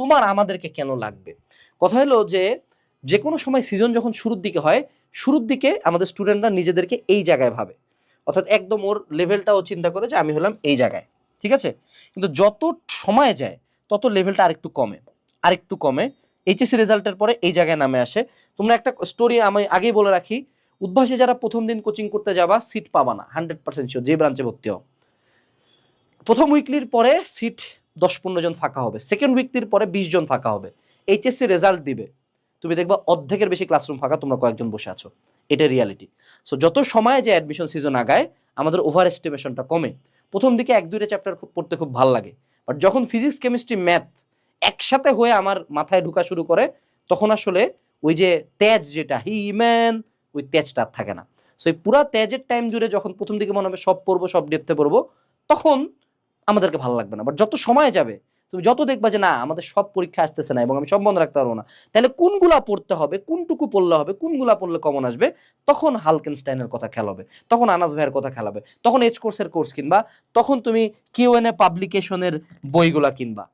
তোমার আমাদেরকে কেন লাগবে? কথা হলো যে যে কোনো সময় সিজন যখন শুরুর দিকে হয়, শুরুর দিকে আমাদের স্টুডেন্টরা নিজেদেরকে এই জায়গায় ভাবে। অর্থাৎ একদম ওর লেভেলটাও চিন্তা করে যে, আমি হলাম এই জায়গায়। ঠিক আছে? কিন্তু যত সময় যায়, তত লেভেলটা আরেকটু কমে। আরেকটু কমে। এইচএসসি রেজাল্টের পরে এই জায়গায় নামে আসে। তোমরা একটা স্টোরি আমি আগেই বলে রাখি। উদ্ভাসে যারা প্রথম দিন কোচিং করতে যাবা সিট পাবা না। হান্ড্রেড পার্সেন্ট যে ব্রাঞ্চে ভর্তি হও। প্রথম উইকলির পরে সিট দশ পনেরো জন ফাঁকা হবে। সেকেন্ড উইকলির পরে বিশ জন ফাঁকা হবে। এইচএসসি রেজাল্ট দিবে। তুমি দেখবা অর্ধেকের বেশি ক্লাসরুম ফাঁকা, তোমরা কয়েকজন বসে আছো। এটা রিয়ালিটি সো যত সময় যে অ্যাডমিশন সিজন আগায়, আমাদের ওভার এস্টিমেশনটা কমে। প্রথম দিকে এক দুইটা চ্যাপ্টার পড়তে খুব ভালো লাগে। বাট যখন ফিজিক্স কেমিস্ট্রি ম্যাথ একসাথে হয়ে আমার মাথায় ঢুকা শুরু করে, তখন আসলে ওই যে তেজ যেটা, হি ম্যান, ওই তেজটা থাকে না। সো এই পুরা তেজের টাইম জুড়ে যখন প্রথম দিকে মনে হবে সব পড়ব, সব ডেপতে পড়ব, তখন আমাদেরকে ভালো লাগবে না। বাট যত সময় যাবে, তুমি যত দেখবা যে না, আমাদের সব পরীক্ষা আসতেছে না এবং আমি সব বন্ধ রাখতে পারব না, তাহলে কোনগুলা পড়তে হবে, কোনটুকু পড়লে হবে, কোনগুলা পড়লে কমন আসবে, তখন হালকেনস্টাইনের কথা খেলাবে তখন আনাস ভাইয়ের কথা খেলাবে তখন এইচ কোর্সের কোর্স কিনবা, তখন তুমি কিউ এন এ পাবলিকেশনের বইগুলা কিনবা।